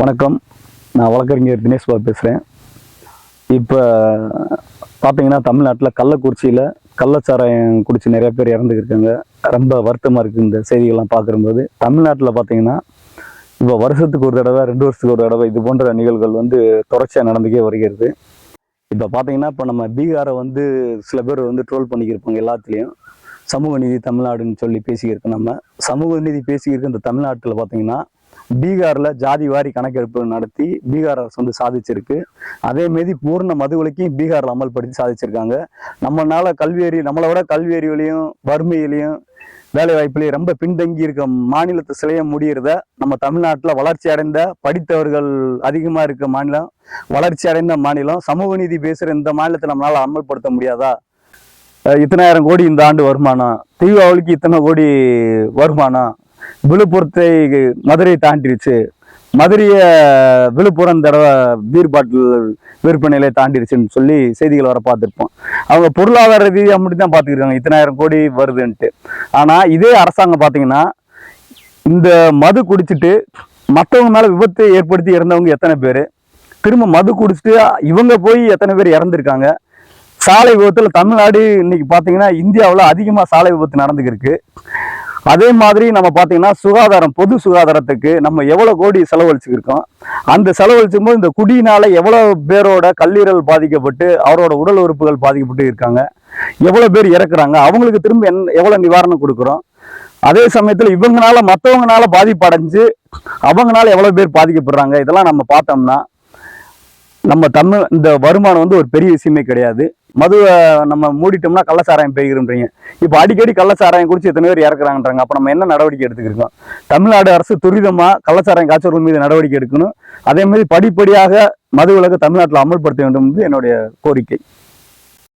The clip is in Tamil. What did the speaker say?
வணக்கம். நான் வழக்கறிஞர் தினேஷ் பாபு பேசுகிறேன் இப்போ பார்த்தீங்கன்னா தமிழ்நாட்டில் கள்ளக்குறிச்சியில் கள்ளச்சாராயம் குடிச்சு நிறைய பேர் இறந்துருக்காங்க ரொம்ப வருத்தமாக இருக்குது இந்த செய்திகள்லாம் பார்க்கும்போது தமிழ்நாட்டில் பார்த்தீங்கன்னா இப்போ வருஷத்துக்கு ஒரு தடவை ரெண்டு வருஷத்துக்கு ஒரு தடவை இது போன்ற நிகழ்வுகள் வந்து தொடர்ச்சியாக நடந்துக்கே வருகிறது. இப்போ பார்த்தீங்கன்னா இப்போ நம்ம பீகாரை வந்து சில பேர் வந்து ட்ரோல் பண்ணிக்கிருப்பாங்க எல்லாத்துலேயும். சமூக நீதி தமிழ்நாடுன்னு சொல்லி பேசிக்கிருக்கோம் நம்ம. சமூக நீதி பேசிக்கிருக்க இந்த தமிழ்நாட்டில் பார்த்தீங்கன்னா பீகாரில் ஜாதி வாரி கணக்கெடுப்பு நடத்தி பீகார் அரசு வந்து சாதிச்சிருக்கு. அதேமாரி பூர்ண மதுவிலக்கையும் பீகாரில் அமல்படுத்தி சாதிச்சிருக்காங்க. நம்மளால கல்வியறி நம்மளை விட கல்வியறிவிலையும் வறுமையிலையும் வேலை வாய்ப்புலையும் ரொம்ப பின்தங்கி இருக்க மாநிலத்தை சிலைய முடியிறத நம்ம தமிழ்நாட்டில் வளர்ச்சி அடைந்த படித்தவர்கள் அதிகமாக இருக்க மாநிலம் வளர்ச்சி அடைந்த மாநிலம் சமூக நீதி பேசுகிற இந்த மாநிலத்தை நம்மளால அமல்படுத்த முடியாதா? இத்தனாயிரம் கோடி இந்த ஆண்டு வருமானம். தீபாவளிக்கு இத்தனை கோடி வருமானம். விழுப்புரத்தை மதுரை தாண்டிருச்சு. மதுரையை விழுப்புரம் தடவை பீர் பாட்டில் விற்பனையில தாண்டிருச்சுன்னு சொல்லி செய்திகள் வர பார்த்துருப்போம். அவங்க பொருளாதார ரீதியாக மட்டும் தான் பார்த்துக்கிருக்காங்க. இத்தனாயிரம் கோடி வருதுன்ட்டு. ஆனால் இதே அரசாங்கம் பார்த்தீங்கன்னா இந்த மது குடிச்சிட்டு மற்றவங்க மேலே விபத்தை ஏற்படுத்தி இறந்தவங்க எத்தனை பேர்? திரும்ப மது குடிச்சிட்டு இவங்க போய் எத்தனை பேர் இறந்துருக்காங்க? சாலை விபத்தில் தமிழ்நாடு இன்னைக்கு பார்த்தீங்கன்னா இந்தியாவில் அதிகமாக சாலை விபத்து நடந்துக்கிருக்கு. அதே மாதிரி நம்ம பார்த்தீங்கன்னா சுகாதாரம் பொது சுகாதாரத்துக்கு நம்ம எவ்வளோ கோடி செலவழிச்சுருக்கோம் அந்த செலவழிச்சும் போது இந்த குடியினால் எவ்வளோ பேரோட கல்லீரல் பாதிக்கப்பட்டு அவரோட உடல் உறுப்புகள் பாதிக்கப்பட்டு இருக்காங்க. எவ்வளோ பேர் இறக்குறாங்க. அவங்களுக்கு திரும்ப என் எவ்வளோ நிவாரணம் கொடுக்குறோம். அதே சமயத்தில் இவங்கனால மற்றவங்கனால பாதிப்படைஞ்சு அவங்களால அவங்கனால எவ்வளோ பேர் பாதிக்கப்படுறாங்க இதெல்லாம் நம்ம பார்த்தோம்னா நம்ம தமிழ் இந்த வருமானம் வந்து ஒரு பெரிய விஷயமே கிடையாது. மதுவை நம்ம மூடிட்டோம்னா கள்ளச்சாராயம் பெய்கிறோன்றீங்க இப்போ அடிக்கடி கள்ளச்சாராயம் குடிச்சு எத்தனை பேர் இறக்குறாங்கன்றாங்க. அப்போ நம்ம என்ன நடவடிக்கை எடுத்துக்கிருக்கோம்? தமிழ்நாடு அரசு துரிதமாக கள்ளச்சாராயம் காய்ச்சல்கள் மீது நடவடிக்கை எடுக்கணும். அதே மாதிரி படிப்படியாக மது விலக்கு தமிழ்நாட்டில் அமல்படுத்த வேண்டும் என்று என்னுடைய கோரிக்கை.